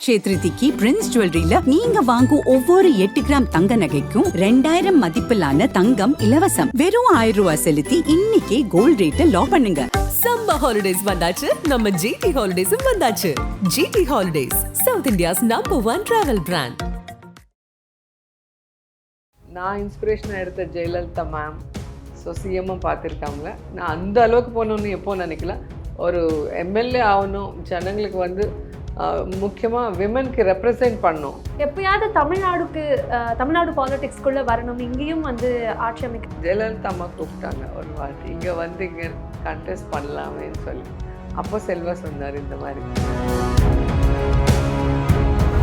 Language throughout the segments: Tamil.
அக்ஷய திருதிக்கு பிரின்ஸ் ஜுவல்லரியில நீங்க வாங்கும் ஒவ்வொரு எட்டு கிராம் தங்க நகைக்கும் ரெண்டாயிரம் மதிப்பிலான தங்கம் இலவசம். வெறும் ஆயிரம் ரூபாய் செலுத்தி இன்னைக்கே கோல்ட் ரேட்டை லாக் பண்ணுங்க. சம்மர் ஹாலிடேஸ் வந்தாச்சு. நம்ம ஜிடி ஹாலிடேஸும் வந்தாச்சு. GT holidays South India's number one travel brand நான் இன்ஸ்பிரேஷனாக எடுத்த ஜெயலலிதா மேம் ஸோ சிஎம்மும் பார்த்துருக்காங்கள நான் அந்த அளவுக்கு போகணுன்னு எப்போ நினைக்கல. ஒரு எம்எல்ஏ ஆகணும். ஜனங்களுக்கு வந்து முக்கியமாக விமனுக்கு ரெப்ரசன்ட் பண்ணணும் எப்பயாவது தமிழ்நாடுக்கு தமிழ்நாடு பாலிடிக்ஸ்குள்ள வரணும். இங்கேயும் வந்து ஆட்சி அமைக்க ஜெயலலிதா அம்மா கூப்பிட்டாங்க ஒரு வாட்டி. இங்கே வந்து இங்கே கண்டெஸ்ட் பண்ணலாமேன்னு சொல்லி. அப்போ செல்வா சொன்னார் இந்த மாதிரி.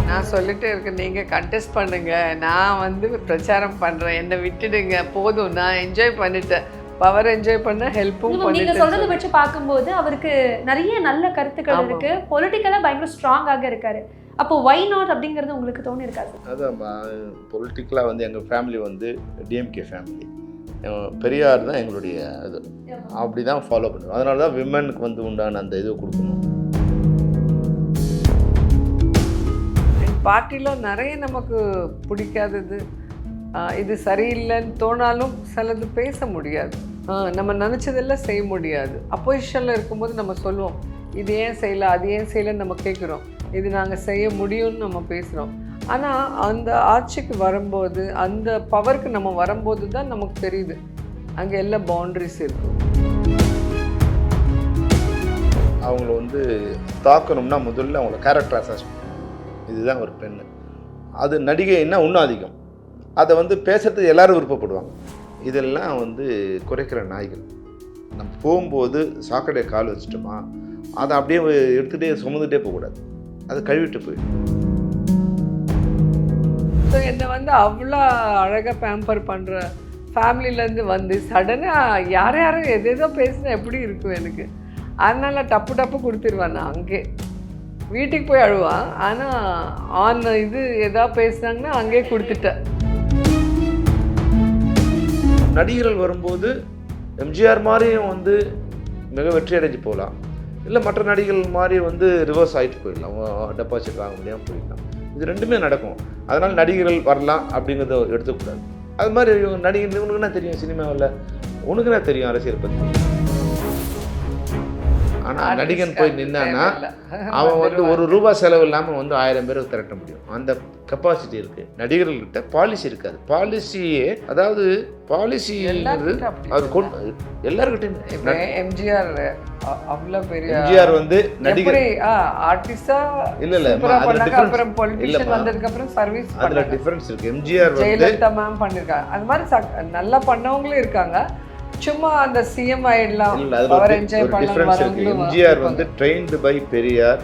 நான் சொல்லிட்டே இருக்கேன் நீங்கள் கண்டெஸ்ட் பண்ணுங்க. நான் வந்து பிரச்சாரம் பண்ணுறேன் என்னை விட்டுடுங்க. போதும். நான் என்ஜாய் பண்ணிட்டேன். பவர் என்ஜாய் பண்ண ஹெல்ப்பும் நீங்க- நீங்க சொல்றதை வச்சு பார்க்கும்போது அவருக்கு நிறைய நல்ல கருத்துக்கள். இருக்கு. பொலிட்டிக்கலா பயங்கர ஸ்ட்ராங்காக இருக்காரு. அப்போ வை நாட் அப்படிங்கிறது உங்களுக்கு தோணி இருக்காது அதான் பொலிட்டிக்கலாக வந்து எங்கள் ஃபேமிலி வந்து டிஎம்கே ஃபேமிலி பெரியார் தான் எங்களுடைய இது. அப்படி தான் ஃபாலோ பண்ணுவோம். அதனால தான் விமனுக்கு வந்து உண்டான அந்த இது கொடுக்கணும். பார்ட்டியில் நிறைய நமக்கு பிடிக்காதது. இது சரியில்லைன்னு தோணாலும் சிலது பேச முடியாது. நம்ம நினச்சதெல்லாம் செய்ய முடியாது. அப்போசிஷனில் இருக்கும்போது நம்ம சொல்லுவோம் இது ஏன் செய்யலை? அது ஏன் செய்யலைன்னு நம்ம கேட்குறோம் இது நாங்கள் செய்ய முடியும்னு நம்ம பேசுகிறோம் ஆனால் அந்த ஆட்சிக்கு வரும்போது அந்த பவருக்கு நம்ம வரும்போது தான் நமக்கு தெரியுது அங்கே எல்லா பவுண்ட்ரிஸ் இருக்கும். அவங்கள வந்து தாக்கணும்னா முதல்ல அவங்கள கேரக்டர் அசஸ் இதுதான் ஒரு பெண்ணு. அது நடிகைன்னா இன்னும் அதிகம் அதை வந்து பேசுறதுக்கு எல்லாரும் விருப்பப்படுவாங்க. இதெல்லாம் வந்து குறைக்கிற நாய்கள். நம்ம போகும்போது சாக்கடை கால் வச்சுட்டோமா அதை அப்படியே எடுத்துகிட்டே சுமந்துட்டே போகக்கூடாது. அதை கழுவிட்டு போயிடும். ஸோ என்னை வந்து அவ்வளோ அழகாக பேம்பர் பண்ணுற ஃபேமிலியிலேருந்து வந்து சடனாக யார் யாரும் எது எதோ பேசினா எப்படி இருக்கும் எனக்கு? அதனால் டப்பு டப்பு கொடுத்துருவேன் நான் அங்கே. வீட்டுக்கு போய் அழுவான். ஆனால் ஆன் இது எதா பேசுனாங்கன்னா அங்கேயே கொடுத்துட்டேன். நடிகர்கள் வரும்போது எம்ஜிஆர் மாதிரியும் வந்து மிக வெற்றி அடைஞ்சு போகலாம். இல்லை மற்ற நடிகர்கள் மாதிரி வந்து ரிவர்ஸ் ஆகிட்டு போயிடலாம். டெபாசிட் வாங்க முடியாமல் போயிடலாம். இது ரெண்டுமே நடக்கும். அதனால் நடிகர்கள் வரலாம் அப்படிங்கிறத எடுத்துக்கூடாது. அது மாதிரி இவங்க நடிகர் இவனுக்குன்னா தெரியும் சினிமாவில். உனக்குன்னா தெரியும் அரசியல் பற்றி ஆனால் நடிகன் போய் நின்னான்னா அவன் வந்து ஒரு ரூபா செலவு இல்லாமல் வந்து ஆயிரம் பேரை திரட்ட முடியும். அந்த கெப்பாசிட்டி இருக்குது நடிகர்கள்கிட்ட பாலிசி இருக்காது. பாலிசியே அதாவது பாலிசி அவர் கொண்டு எல்லாருக்கிட்டையும் எம்ஜிஆர் அவ்வளோ பெரிய எம்ஜிஆர் வந்து நடிகர் ஆர்டிஸ்டா இல்ல, இல்ல, அப்புறம் பொலிட்டிஷியன். வந்ததுக்கு அப்புறம் சர்வீஸ் அதில் டிஃப்ரென்ஸ் இருக்குது எம்ஜிஆர் வந்து ஜெயலலிதா மேம் பண்ணிருக்காங்க. அது மாதிரி நல்லா பண்ணவங்களும் இருக்காங்க. சும்மா அந்த சிஎம் ஆயிடலாம் பவர் என்ஜாய் பண்ணலாம் இருக்குது எம்ஜிஆர். வந்து trained by Periyar.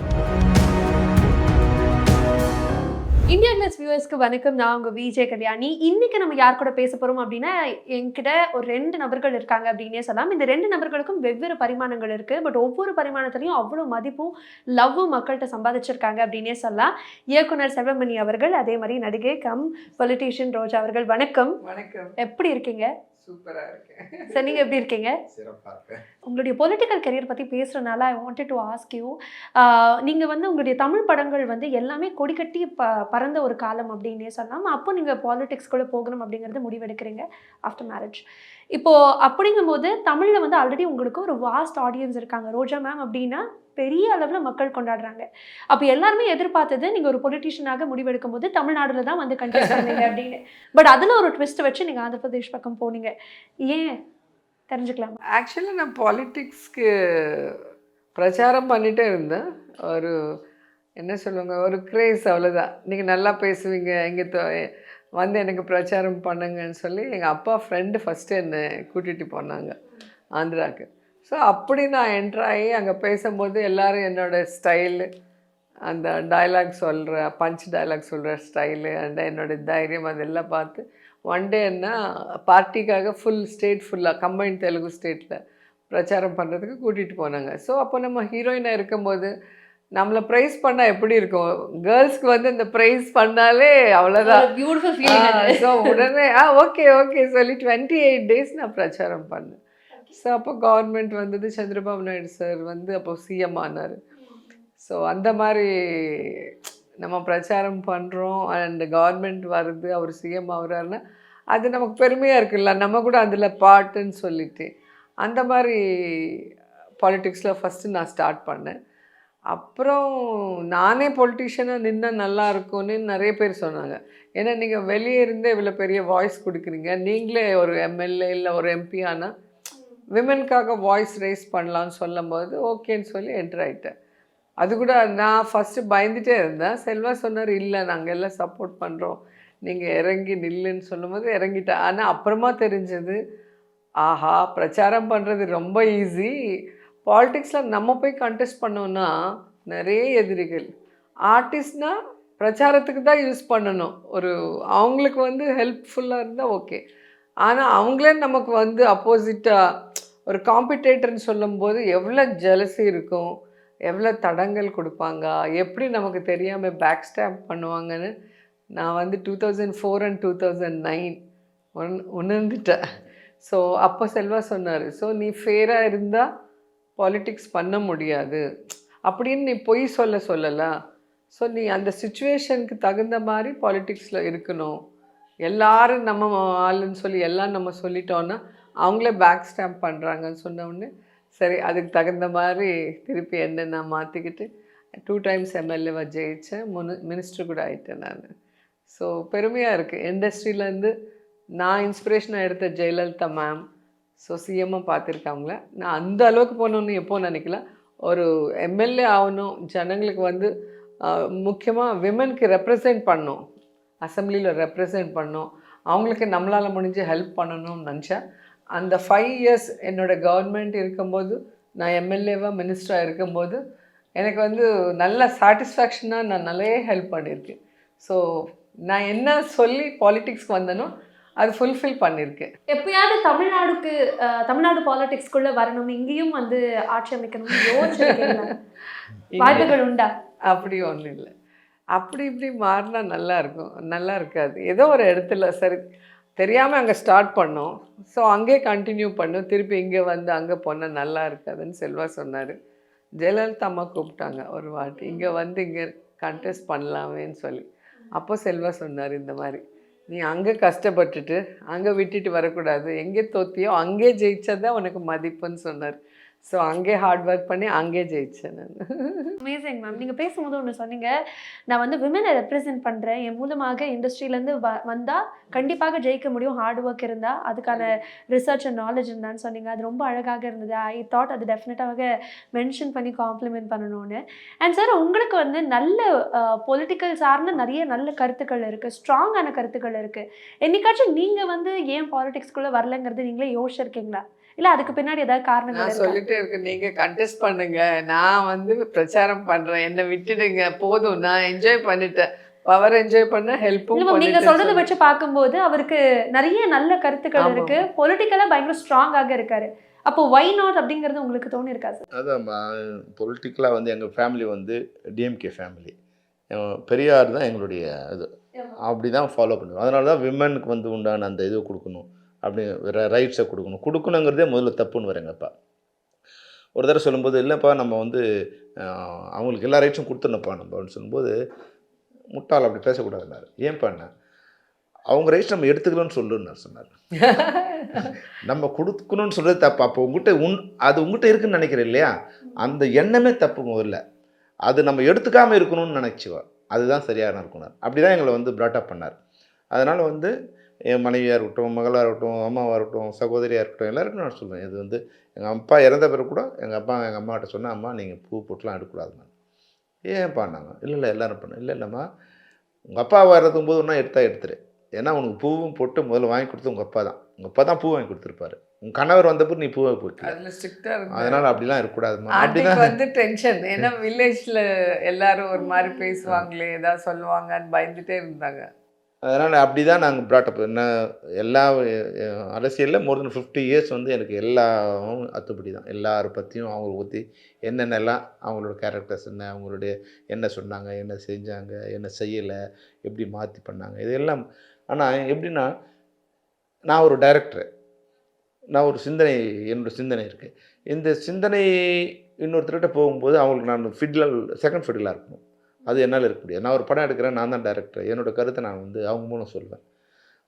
India glitz வியூவர்ஸ்க்கு வணக்கம். நான் உங்க விஜய் கல்யாணி. இன்னைக்கு நம்ம யார் கூட பேச போறோம் அப்படின்னா என்கிட்ட ஒரு ரெண்டு நபர்கள் இருக்காங்க அப்படின்னே சொல்லலாம். இந்த ரெண்டு நபர்களுக்கும் வெவ்வேறு பரிமாணங்கள் இருக்கு. பட் ஒவ்வொரு பரிமாணத்திலையும் அவ்வளோ மதிப்பும் லவ்வும் மக்கள்கிட்ட சம்பாதிச்சிருக்காங்க அப்படின்னே சொல்லலாம். இயக்குனர் செல்வமணி அவர்கள் அதே மாதிரி நடிகை கம் பொலிட்டீஷியன் ரோஜா அவர்கள். வணக்கம். வணக்கம். எப்படி இருக்கீங்க? சூப்பரா இருக்கேன். சார் நீங்க எப்படி இருக்கீங்க? சிறப்பாக உங்களுடைய பொலிட்டிக்கல் கரியர் பற்றி பேசுகிறனால I wanted to ask you நீங்கள் வந்து உங்களுடைய தமிழ் படங்கள் வந்து எல்லாமே கொடிக்கட்டி ப பறந்த ஒரு காலம் அப்படின்னே சொல்லலாம் அப்போ நீங்கள் பாலிடிக்ஸ்குள்ளே போகணும் அப்படிங்கிறது முடிவெடுக்கிறீங்க ஆஃப்டர் மேரேஜ் இப்போது அப்படிங்கும்போது தமிழில் வந்து ஆல்ரெடி உங்களுக்கு ஒரு வாஸ்ட் ஆடியன்ஸ் இருக்காங்க. ரோஜா மேம் அப்படின்னா பெரிய அளவில் மக்கள் கொண்டாடுறாங்க. அப்போ எல்லாருமே எதிர்பார்த்தது நீங்கள் ஒரு பொலிட்டிஷியனாக முடிவெடுக்கும் போது தமிழ்நாடுல தான் வந்து கண்டெஸ்ட் பண்ணீங்க அப்படின்னு. பட் அதில் ஒரு ட்விஸ்ட் வச்சு நீங்கள் ஆந்திர பிரதேஷ் பக்கம் போனீங்க. ஏன்? தெரிஞ்சுக்கலாம்? ஆக்சுவலி நான் பாலிட்டிக்ஸ்க்கு பிரச்சாரம் பண்ணிட்டே இருந்தேன். ஒரு என்ன சொல்லுவாங்க? ஒரு கிரேஸ் அவ்வளோதான் நீங்கள் நல்லா பேசுவீங்க இங்கே வந்து எனக்கு பிரச்சாரம் பண்ணுங்கன்னு சொல்லி எங்கள் அப்பா ஃப்ரெண்டு ஃபஸ்ட்டு என்னை கூட்டிகிட்டு போனாங்க ஆந்திராவுக்கு ஸோ அப்படி நான் என்ட்ராகி அங்கே பேசும்போது எல்லோரும் என்னோட ஸ்டைலு அந்த டயலாக் சொல்கிற பஞ்ச் டயலாக் சொல்கிற ஸ்டைலு அண்ட் என்னோட தைரியம் அதெல்லாம் பார்த்து ஒன் டே என்ன பார்ட்டிக்காக ஃபுல் ஸ்டேட் ஃபுல்லாக கம்பைன் தெலுங்கு ஸ்டேட்டில் பிரச்சாரம் பண்ணுறதுக்கு கூட்டிகிட்டு போனாங்க. ஸோ அப்போ நம்ம ஹீரோயினாக இருக்கும்போது நம்மளை ப்ரைஸ் பண்ணால் எப்படி இருக்கும்? கேர்ள்ஸ்க்கு வந்து இந்த ப்ரைஸ் பண்ணாலே அவ்வளோதான் பியூட்டிஃபுல் ஸோ உடனே ஆ ஓகே ஓகே சொல்லி டுவெண்ட்டி எயிட் டேஸ் நான் பிரச்சாரம் பண்ணேன். ஸோ அப்போ கவர்மெண்ட் வந்தது சந்திரபாபு நாயுடு சார் வந்து அப்போ சிஎம் ஆனார். ஸோ அந்த மாதிரி நம்ம பிரச்சாரம் பண்ணுறோம் அண்ட் கவர்மெண்ட் வருது அவர் சிஎம் ஆகுறாருன்னா அது நமக்கு பெருமையாக இருக்குல்ல. நம்ம கூட அதில் பாட்டுன்னு சொல்லிட்டு. அந்த மாதிரி பாலிட்டிக்ஸில் ஃபஸ்ட்டு நான் ஸ்டார்ட் பண்ணேன். அப்புறம் நானே பொலிட்டிஷியனாக நின்னால் நல்லா இருக்கும்னு நிறைய பேர் சொன்னாங்க. ஏன்னா நீங்கள் வெளியே இருந்தே இவ்வளோ பெரிய வாய்ஸ் கொடுக்குறீங்க. நீங்களே ஒரு எம்எல்ஏ இல்லை ஒரு எம்பி ஆனால் விமனுக்காக வாய்ஸ் ரைஸ் பண்ணலாம்னு சொல்லும்போது ஓகேன்னு சொல்லி என்டர் ஆகிட்டேன் அது கூட நான் ஃபஸ்ட்டு பயந்துட்டே இருந்தேன். செல்வா சொன்னார் இல்லை நாங்கள் எல்லாம் சப்போர்ட் பண்ணுறோம் நீங்கள் இறங்கி நில்லுன்னு சொல்லும்போது இறங்கிட்டேன். ஆனால் அப்புறமா தெரிஞ்சது ஆஹா பிரச்சாரம் பண்ணுறது ரொம்ப ஈஸி பாலிட்டிக்ஸில் நம்ம போய் கண்டெஸ்ட் பண்ணோன்னா நிறைய எதிரிகள். ஆர்டிஸ்ட்னால் பிரச்சாரத்துக்கு தான் யூஸ் பண்ணணும். ஒரு அவங்களுக்கு வந்து ஹெல்ப்ஃபுல்லாக இருந்தால் ஓகே ஆனால் அவங்களே நமக்கு வந்து அப்போசிட்டாக ஒரு காம்படிட்டர்னு சொல்லும்போது எவ்வளோ ஜலசி இருக்கும் எவ்வளோ தடங்கள் கொடுப்பாங்க எப்படி நமக்கு தெரியாமல் பேக் ஸ்டாப் பண்ணுவாங்கன்னு நான் வந்து two thousand four and two thousand nine one உணர்ந்துட்டேன். So அப்போ செல்வா சொன்னார். ஸோ நீ ஃபேராக இருந்தால் பாலிட்டிக்ஸ் பண்ண முடியாது. அப்படின்னு நீ பொய் சொல்ல சொல்லலாம் ஸோ நீ அந்த சுச்சுவேஷனுக்கு தகுந்த மாதிரி பாலிட்டிக்ஸில் இருக்கணும். எல்லாரும் நம்ம ஆளுன்னு சொல்லி எல்லாம் நம்ம சொல்லிட்டோன்னா அவங்களே பேக் ஸ்டாம்ப் பண்ணுறாங்கன்னு சொன்ன சரி அதுக்கு தகுந்த மாதிரி திருப்பி என்ன நான் மாற்றிக்கிட்டு டூ டைம்ஸ் எம்எல்ஏவாக ஜெயித்தேன் முனு மினிஸ்டர் கூட ஆயிட்டேன் நான். ஸோ பெருமையாக இருக்குது இண்டஸ்ட்ரியிலேருந்து நான் இன்ஸ்பிரேஷனாக எடுத்த ஜெயலலிதா மேம் ஸோ சிஎம்மாக பார்த்துருக்காங்கள. நான் அந்த அளவுக்கு போகணுன்னு எப்போ நினைக்கல. ஒரு எம்எல்ஏ ஆகணும். ஜனங்களுக்கு வந்து முக்கியமாக விமனுக்கு ரெப்ரசன்ட் பண்ணணும். அசம்பிளியில் ரெப்ரசன்ட் பண்ணோம் அவங்களுக்கு நம்மளால் முடிஞ்சு ஹெல்ப் பண்ணணும்னு நினச்சேன். அந்த ஃபைவ் இயர்ஸ் என்னோடய கவர்மெண்ட் இருக்கும்போது நான் எம்எல்ஏவாக மினிஸ்டராக இருக்கும்போது எனக்கு வந்து நல்ல சாட்டிஸ்ஃபேக்ஷனாக நான் நிறைய ஹெல்ப் பண்ணியிருக்கேன். ஸோ நான் என்ன சொல்லி பாலிட்டிக்ஸ்க்கு வந்தேனோ அது ஃபுல்ஃபில் பண்ணியிருக்கேன் எப்பயாவது தமிழ்நாடுக்கு தமிழ்நாடு பாலிடிக்ஸ்குள்ள வரணும் இங்கேயும் வந்து ஆட்சி அமைக்கணும்னு யோசிச்சிருக்கீங்களா? வாய்ப்புகள் உண்டா? அப்படி ஒன்றும் இல்லை. அப்படி இப்படி மாறினா நல்லா இருக்கும். நல்லா இருக்காது. ஏதோ ஒரு இடத்துல சரி தெரியாமல் அங்கே ஸ்டார்ட் பண்ணோம். ஸோ அங்கே கண்டினியூ பண்ணோம். திருப்பி இங்கே வந்து அங்கே போனால் நல்லா இருக்காதுன்னு செல்வா சொன்னார். ஜெயலலிதா அம்மா கூப்பிட்டாங்க ஒரு வாட்டி. இங்கே வந்து இங்கே கண்டெஸ்ட் பண்ணலாமேன்னு சொல்லி. அப்போ செல்வா சொன்னார் இந்த மாதிரி. நீ அங்கே கஷ்டப்பட்டுட்டு அங்கே விட்டுட்டு வரக்கூடாது. எங்கே தோத்தியோ அங்கே ஜெயிச்சதான் உனக்கு மதிப்புன்னு சொன்னார். ஸோ அங்கே ஹார்ட் ஒர்க் பண்ணி அங்கே ஜெயித்தேன் நான். அமேசிங் மேம் நீங்கள் பேசும்போது ஒன்று சொன்னீங்க. நான் வந்து விமனை ரெப்ரசென்ட் பண்ணுறேன் என் மூலமாக இண்டஸ்ட்ரியிலேருந்து வ வந்தால் கண்டிப்பாக ஜெயிக்க முடியும். ஹார்ட் ஒர்க் இருந்தால் அதுக்கான ரிசர்ச் அண்ட் நாலேஜ் இருந்தான்னு சொன்னீங்க. அது ரொம்ப அழகாக இருந்தது. ஐ தாட் அது டெஃபினட்டாக மென்ஷன் பண்ணி காம்ப்ளிமெண்ட் பண்ணணும்னு. அண்ட் சார் உங்களுக்கு வந்து நல்ல பொலிட்டிக்கல் சார்ந்த நிறைய நல்ல கருத்துக்கள் இருக்குது ஸ்ட்ராங்கான கருத்துக்கள் இருக்குது என்னைக்காச்சும் நீங்கள் வந்து ஏன் பாலிடிக்ஸ்குள்ளே வரலங்கிறது நீங்களே யோசிச்சிருக்கீங்களா? இல்லை அதுக்கு பின்னாடி ஏதாவது காரணங்கள் நான்? சொல்லிட்டே இருக்கேன். நீங்க கண்டெஸ்ட் பண்ணுங்க. நான் வந்து பிரச்சாரம் பண்றேன். என்னை விட்டுடுங்க. போதும். நான் என்ஜாய் பண்ணிட்டேன். பவர் என்ஜாய் பண்ண ஹெல்ப்பும் நீங்க சொல்றத வச்சு பார்க்கும்போது அவருக்கு நிறைய நல்ல கருத்துக்கள். இருக்கு. பொலிட்டிக்கலா பயங்கர ஸ்ட்ராங்காக இருக்காரு. அப்போ வை நாட் அப்படிங்கிறது உங்களுக்கு தோணி இருக்கா சார் அதான் பொலிட்டிக்கலாக வந்து எங்கள் ஃபேமிலி வந்து டிஎம்கே ஃபேமிலி பெரியார் தான் எங்களுடைய இது. அப்படி தான் ஃபாலோ பண்ணுவோம் அதனால தான் விமனுக்கு வந்து உண்டான அந்த இது கொடுக்கணும். அப்படி ரைட்ஸை கொடுக்கணும். கொடுக்கணுங்கிறதே முதல்ல தப்புன்னு வரேங்கப்பா. ஒரு தடவை சொல்லும்போது இல்லைப்பா நம்ம வந்து அவங்களுக்கு எல்லா ரைட்ஸும் கொடுத்துடணும்ப்பா நம்ம அப்படின்னு சொல்லும்போது முட்டாள் அப்படி பேசக்கூடாதுன்னாரு ஏன்ப்பா என்ன? அவங்க ரைட்ஸ் நம்ம எடுத்துக்கலாம்னு சொல்லுன்னு சொன்னார். நம்ம கொடுக்கணும்னு சொல்கிறது தப்பு. அப்போ உங்ககிட்ட உன் அது உங்ககிட்ட இருக்குன்னு நினைக்கிறேன் இல்லையா? அந்த எண்ணமே தப்பு முதல்ல. அது நம்ம எடுத்துக்காமல் இருக்கணும்னு நினைச்சுவா அதுதான் சரியான இருக்கணும் அப்படி தான் எங்களை வந்து ப்ராட்டப் பண்ணார். அதனால் வந்து என் மனைவியாக இருக்கட்டும் மகளாக இருக்கட்டும் அம்மாவாக இருக்கட்டும் சகோதரியாக இருக்கட்டும் எல்லாருக்கும் நான் சொல்லுவேன் இது வந்து எங்கள் அப்பா இறந்த பிறகு கூட எங்கள் அப்பா எங்கள் அம்மாட்ட சொன்னேன் அம்மா நீங்கள் பூ போட்டுலாம் எடுக்கக்கூடாதுன்னு ஏன் பண்ணாங்க இல்லை இல்லை எல்லாரும் பண்ண. இல்லை இல்லைம்மா. உங்கள் அப்பா வர்றதும் போது ஒன்றா எடுத்தா எடுத்துரு. ஏன்னா உனக்கு பூவும் போட்டு முதல்ல வாங்கி கொடுத்து உங்கள் அப்பா தான். உங்கள் அப்பா தான் பூ வாங்கி கொடுத்துருப்பாரு. உங்கள் கணவர் வந்தப்போ நீ பூவை இருக்கு அதனால் அப்படிலாம் இருக்கக்கூடாதுமா அப்படிதான் வந்து டென்ஷன் ஏன்னா வில்லேஜ்ல எல்லாரும் ஒரு மாதிரி பேசுவாங்களே ஏதாவது சொல்லுவாங்கன்னு பயந்துட்டே இருந்தாங்க. அதனால் அப்படி தான் நாங்கள் ப்ராட்டப் என்ன எல்லா அரசியலில் மோர் தென் ஃபிஃப்டி இயர்ஸ் வந்து எனக்கு எல்லாவும் அத்துப்படி தான். எல்லாரை பற்றியும் அவங்கள பற்றி என்னென்னலாம் அவங்களோட கேரக்டர்ஸ் என்ன அவங்களுடைய என்ன சொன்னாங்க என்ன செஞ்சாங்க என்ன செய்யலை எப்படி மாற்றி பண்ணாங்க இதெல்லாம். ஆனால் எப்படின்னா நான் ஒரு டைரக்டர் நான் ஒரு சிந்தனை என்னோடய சிந்தனை இருக்குது இந்த சிந்தனை இன்னொருத்தர்கிட்ட போகும்போது அவங்களுக்கு நான் ஃபிட்லல் செகண்ட் ஃபிட்லாக இருக்கணும். அது என்னால் இருக்க முடியாது. நான் ஒரு படம் எடுக்கிறேன் நான் தான் டேரக்டர் என்னோடய கருத்தை நான் வந்து அவங்க மூலம் சொல்லுவேன்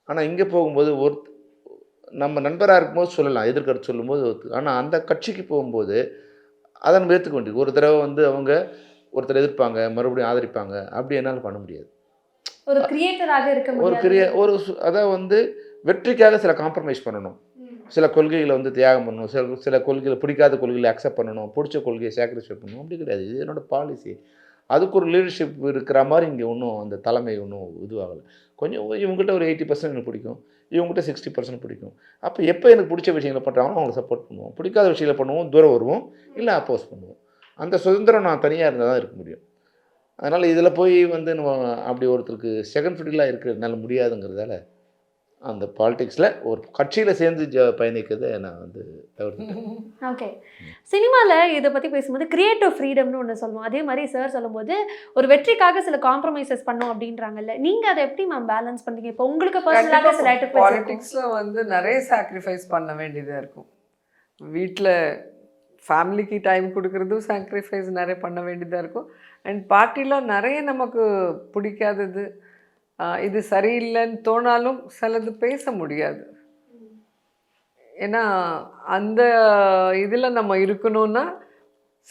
ஆனால் இங்கே போகும்போது ஒரு நம்ம நண்பராக இருக்கும்போது சொல்லலாம் எதிர்கருத்து சொல்லும்போது ஆனால் அந்த கட்சிக்கு போகும்போது அதை நம்ம ஏற்றுக்க வேண்டியது. ஒரு தடவை வந்து அவங்க ஒருத்தர் எதிர்ப்பாங்க மறுபடியும் ஆதரிப்பாங்க அப்படி என்னால் பண்ண முடியாது. ஒரு கிரியேட்டராக இருக்க ஒரு கிரிய ஒரு அதாவது வந்து வெற்றிக்காக சில காம்ப்ரமைஸ் பண்ணணும். சில கொள்கைகளை வந்து தியாகம் பண்ணணும். சில சில கொள்கைகளை பிடிக்காத கொள்கைகளை அக்செப்ட் பண்ணணும். பிடிச்ச கொள்கையை சாக்ரிஃபை பண்ணணும். அப்படி கிடையாது. இது என்னோட பாலிசி அதுக்கு ஒரு லீடர்ஷிப் இருக்கிற மாதிரி இங்கே ஒன்றும் அந்த தலைமை ஒன்றும் இதுவாகலை. கொஞ்சம் இவங்ககிட்ட ஒரு எயிட்டி பர்சன்ட் எனக்கு பிடிக்கும். இவங்ககிட்ட சிக்ஸ்டி பர்சன்ட் பிடிக்கும். அப்போ எப்போ எனக்கு பிடிச்ச விஷயங்களை பண்ணுறாங்களோ அவங்களை சப்போர்ட் பண்ணுவோம். பிடிக்காத விஷயங்களை பண்ணுவோம் தூரம் வருவோம் இல்லை அப்போஸ் பண்ணுவோம். அந்த சுதந்திரம் நான் தனியாக இருந்தால் தான் இருக்க முடியும். அதனால் இதில் போய் வந்து நம்ம அப்படி ஒருத்தருக்கு செகண்ட் ஃபிடிலாக இருக்கிறதுனால முடியாதுங்கிறதால அந்த பாலிடிக்ஸில் ஒரு கட்சியில் சேர்ந்து ஜ பயணிக்கிறதை நான் வந்து தவிர்த்துட்டேன். ஓகே சினிமாவில் இதை பற்றி பேசும்போது கிரியேட்டிவ் ஃப்ரீடம்னு ஒன்று சொல்லுவோம். அதே மாதிரி சார் சொல்லும்போது ஒரு வெற்றிக்காக சில காம்ப்ரமைசஸ் பண்ணோம் அப்படின்றாங்கல்ல. நீங்கள் அதை எப்படி மேம் பேலன்ஸ் பண்ணீங்க இப்போ உங்களுக்கு பர்சனலாக சில பாலிடிக்ஸில் வந்து நிறைய சாக்ரிஃபைஸ் பண்ண வேண்டியதாக இருக்கும். வீட்டில் ஃபேமிலிக்கு டைம் கொடுக்கறதும் சாக்ரிஃபைஸ் நிறைய பண்ண வேண்டியதாக இருக்கும். அண்ட் பார்ட்டியில் நிறைய நமக்கு பிடிக்காதது இது சரியில்லைன்னு தோணாலும் சிலது பேச முடியாது. ஏன்னா அந்த இதில் நம்ம இருக்கணும்னா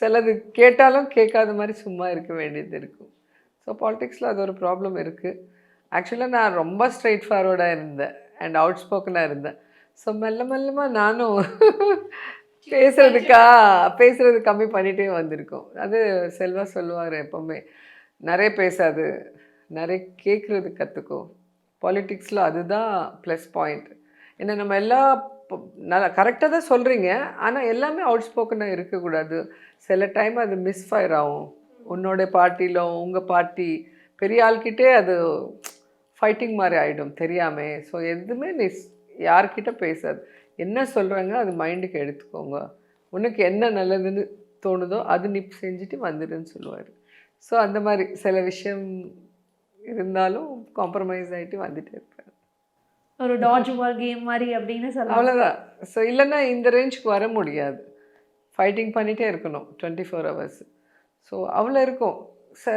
சிலது கேட்டாலும் கேட்காத மாதிரி சும்மா இருக்க வேண்டியது இருக்கும். ஸோ பாலிட்டிக்ஸில் அது ஒரு ப்ராப்ளம் இருக்குது ஆக்சுவலாக நான் ரொம்ப ஸ்ட்ரைட் ஃபார்வர்டாக இருந்தேன் அண்ட் அவுட் ஸ்போக்கனாக இருந்தேன். ஸோ மெல்ல மெல்லமாக நானும் பேசுறதுக்கா பேசுகிறது கம்மி பண்ணிகிட்டே வந்திருக்கோம். அது செல்வா சொல்லுவார் எப்போவுமே நிறைய பேசாது நிறைய கேட்குறது கற்றுக்கோ பாலிட்டிக்ஸில் அதுதான் ப்ளஸ் பாயிண்ட் ஏன்னா நம்ம எல்லா நல்லா கரெக்டாக தான் சொல்கிறீங்க ஆனால் எல்லாமே அவுட் ஸ்போக்கனாக இருக்கக்கூடாது. சில டைம் அது மிஸ்ஃபயர் ஆகும். உன்னோட பார்ட்டியில் உங்கள் பார்ட்டி பெரிய ஆள்கிட்டே அது ஃபைட்டிங் மாதிரி ஆகிடும் தெரியாமல் ஸோ எதுவுமே நீ யார்கிட்ட பேசாது. என்ன சொல்கிறாங்க அது மைண்டுக்கு எடுத்துக்கோங்க. உனக்கு என்ன நல்லதுன்னு தோணுதோ அது நீ செஞ்சுட்டு வந்துடுன்னு சொல்லுவார். ஸோ அந்த மாதிரி சில விஷயம் இருந்தாலும் காம்ப்ரமைஸ் ஆகிட்டு வந்துட்டே இருப்பேன். ஒரு டாஜ் பால் கேம் மாதிரி அப்படின்னு சொல்லலாம். அவ்வளோதான் ஸோ இல்லைன்னா இந்த ரேஞ்சுக்கு வர முடியாது. ஃபைட்டிங் பண்ணிகிட்டே இருக்கணும் டுவெண்ட்டி ஃபோர் ஹவர்ஸ் ஸோ அவ்வளோ இருக்கும். ச